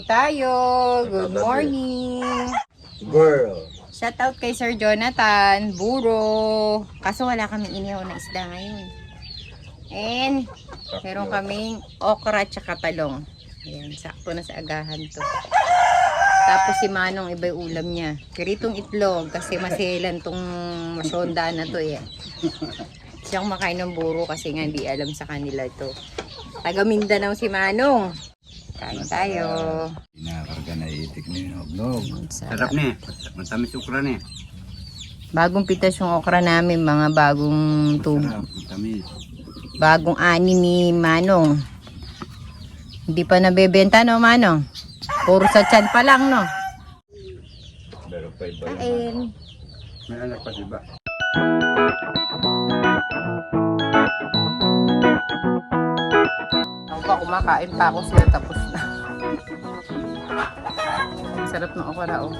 po tayo. Good morning. Girl. Shout out kay Sir Jonathan, Buro. Kaso wala kaming inihaw na isda ngayon. And meron kaming okra at talong. Ayan, sakto na sa agahan to. Tapos si Manong iba yung ulam niya. Kiritong itlog kasi maselan tong masonda na to eh. Siyang makain ng buro kasi nga hindi alam sa kanila ito. Taga Mindanao si Manong. Kain tayo. Pinakarga na itik ni Hognog. Sarap ni. Matamis ukra ni. Bagong pitas yung okra namin, mga bagong tub, Sarap. Matamis. bagong ani ni Manong. Hindi pa nabebenta no, Manong? Puro sa tiyan pa lang, no? Pero pa iba yung Kain. May anak pa diba? Ako pa, kumakain pa ako sila tapos na. Sarap ng okra, oh.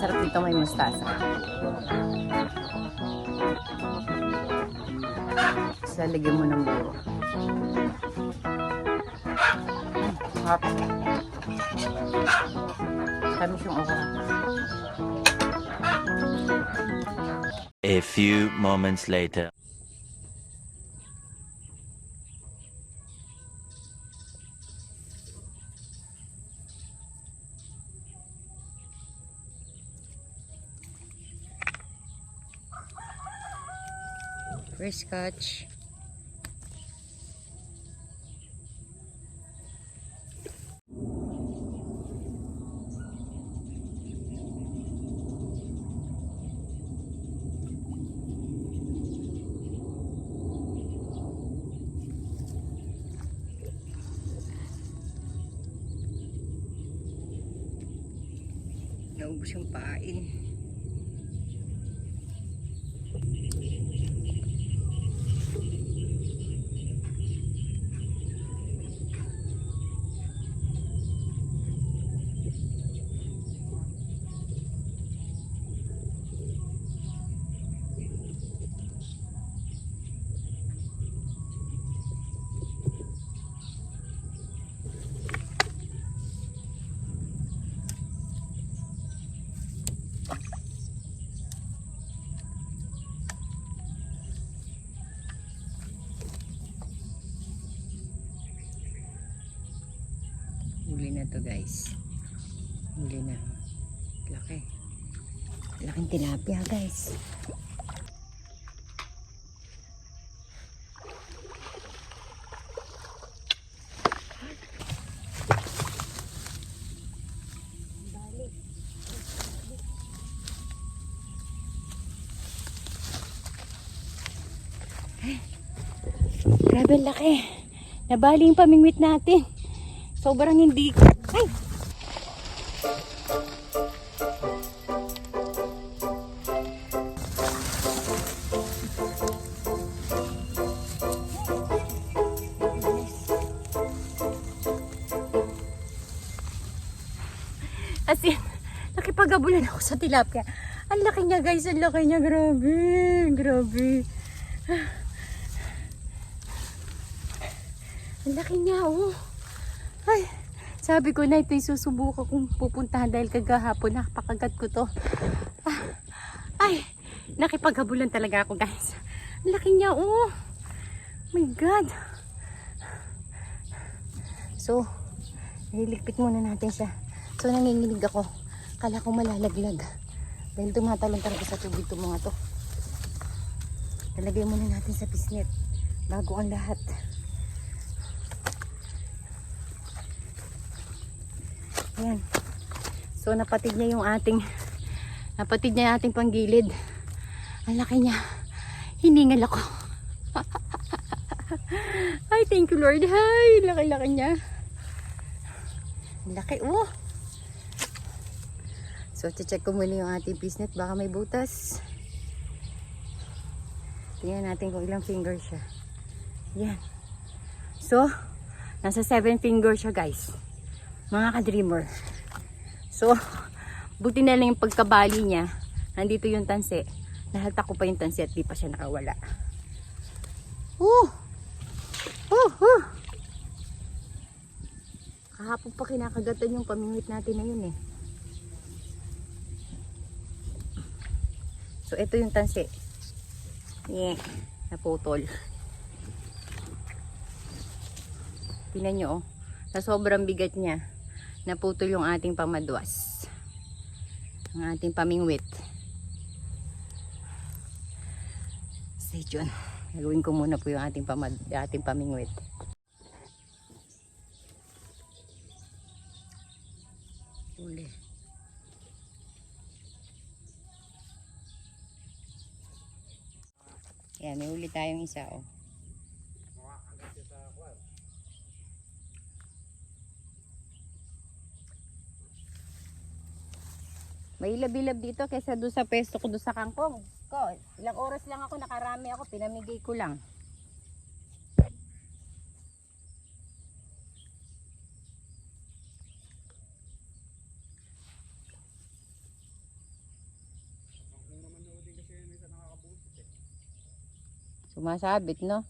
Sarap dito may mustasa. Sa lagyan mo ng buro. Sarap. Tamis yung okra. A few moments later. Catch. Naubos yung pain. Huli na to guys. Huli na. Laki. Laking tilapia guys. Grabe laki. Nabali yung pamingwit natin. Sobrang hindi... Ay! As in, nakipagabulan ako sa tilapia. Ang laki niya guys, ang laki niya. Grabe, grabe. Ang laki niya, oh. Sabi ko na ito'y susubukan kong pupuntahan dahil kagahapon nakapakagat ko to. Ah, ay, nakipaghabulan talaga ako guys. Ang laki niya, oh. My God. So, nililigpit muna natin siya. So, nanginginig ako. Kala ko malalaglag. Dahil tumatalon talaga sa tubig itong mga to. Talagay muna natin sa pisnit. Bago ang lahat. Ayan. So napatid niya yung ating napatid niya yung ating panggilid. Ang laki niya. Hiningal ako. Ay, thank you Lord. Ay, laki-laki niya. Laki, oh. So, check ko muna yung ating pisnet. Baka may butas. Tingnan natin kung ilang finger siya. Yan. So, nasa 7 finger siya guys mga ka-dreamer. So, buti na lang yung pagkabali niya. Nandito yung tanse. Nahalta ko pa yung tanse at di pa siya nakawala. Woo! Woo! Woo! Kahapon pa kinakagatan yung pamingwit natin na yun eh. So, ito yung tanse. Yeah. Naputol. Tinan nyo oh. Sa sobrang bigat niya naputol yung ating pamadwas. Ang ating pamingwit. Stay tuned. Gagawin ko muna po yung ating, pamad, ating pamingwit. Uli. Yan, may uli tayong isa oh. May ilab-ilab dito kaysa doon sa pesto ko doon sa kangkong. Ko, ilang oras lang ako nakarami ako, pinamigay ko lang. Sumasabit, no?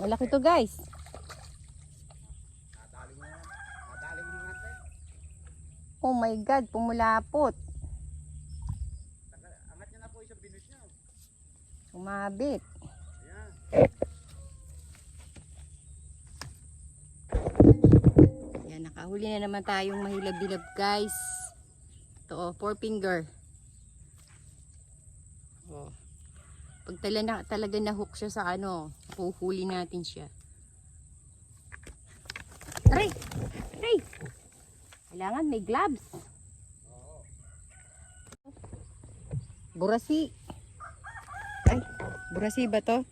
Malaki to guys. Oh my God, pumulapot. Umabit. Yan, nakahuli na naman tayong mahilab-bilab guys. Ito oh, four finger. Oh. Pag tala na, talaga na-hook siya sa ano, puhuli natin siya. Aray! Aray! Kailangan may gloves. Burasi. Ay, burasi ba to?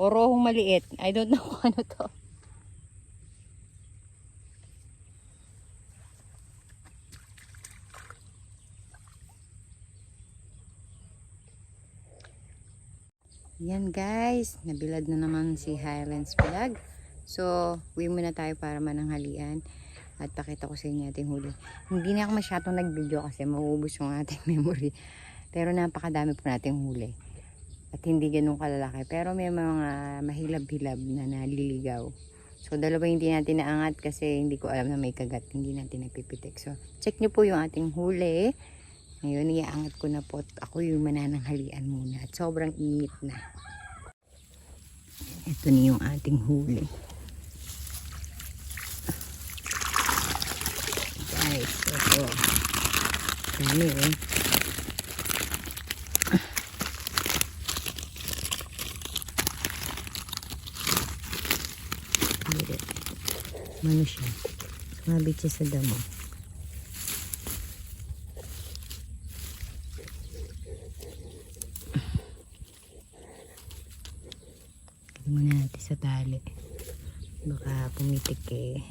O rohong maliit. I don't know ano to. Yan guys, nabilad na naman si Highlands Vlog. So, uwi muna tayo para mananghalian at pakita ko sa inyo ating huli. Hindi na ako masyadong nag-video kasi mauubos yung ating memory. Pero napakadami po nating huli. At hindi ganun kalalaki. Pero may mga mahilab-hilab na naliligaw. So, dalawa hindi natin naangat kasi hindi ko alam na may kagat. Hindi natin napipitik. So, check nyo po yung ating huli. Ngayon, iaangat ko na po ako yung manananghalian muna. At sobrang init na. Ito na yung ating huli. Guys, ito. Dami eh. Hindi. Ano siya? Sumabit sa damo. Lagyan muna natin sa tali. Baka pumitik eh.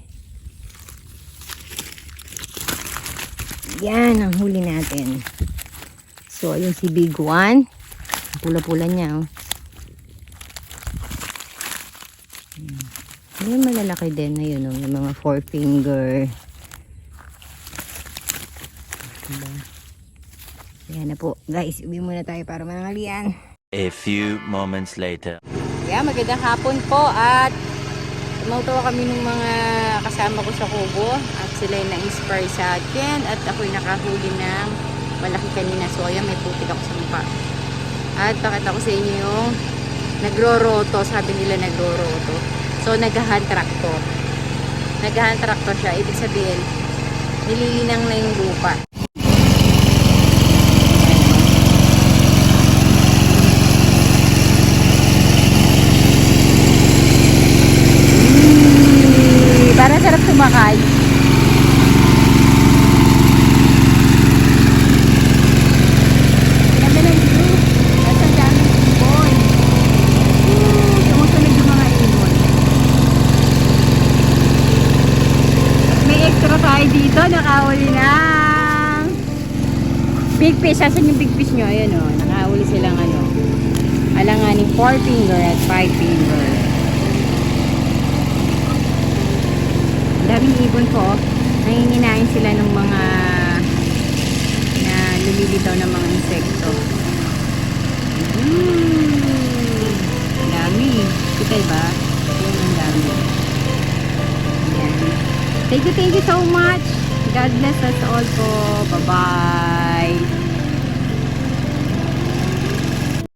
Yan ang huli natin. So, ayun si Big One. Pula-pula niya, oh. May malalaki din na yun, oh. Yung mga four finger. Diba? Na po. Guys, uwi muna tayo para manangalian. A few moments later. Yeah, magandang hapon po at tumatawa kami ng mga kasama ko sa kubo at sila yung na-inspire sa akin at ako'y nakahuli ng malaki kanina. So, ayan, may putik ako sa mukha. At pakita ko sa inyo yung nagro-roto. Sabi nila nagro-roto. So, nag-hand tractor. Nag-hand tractor siya. Ibig sabihin, nililinang na yung lupa. Para sarap sumakay. Ganda ng view. At ang daming ibon. Woo! Sumusunod yung mga ibon. At may extra tayo dito. Nakahuli ng big fish. Asan yung big fish nyo? Ayan o. Nakahuli silang ano. Alanganing 4 finger at 5 finger. Daming ibon po. oh. Nanginginain sila ng mga na lumilitaw ng mga insekto. Thank you, thank you so much. God bless us all po. Bye-bye.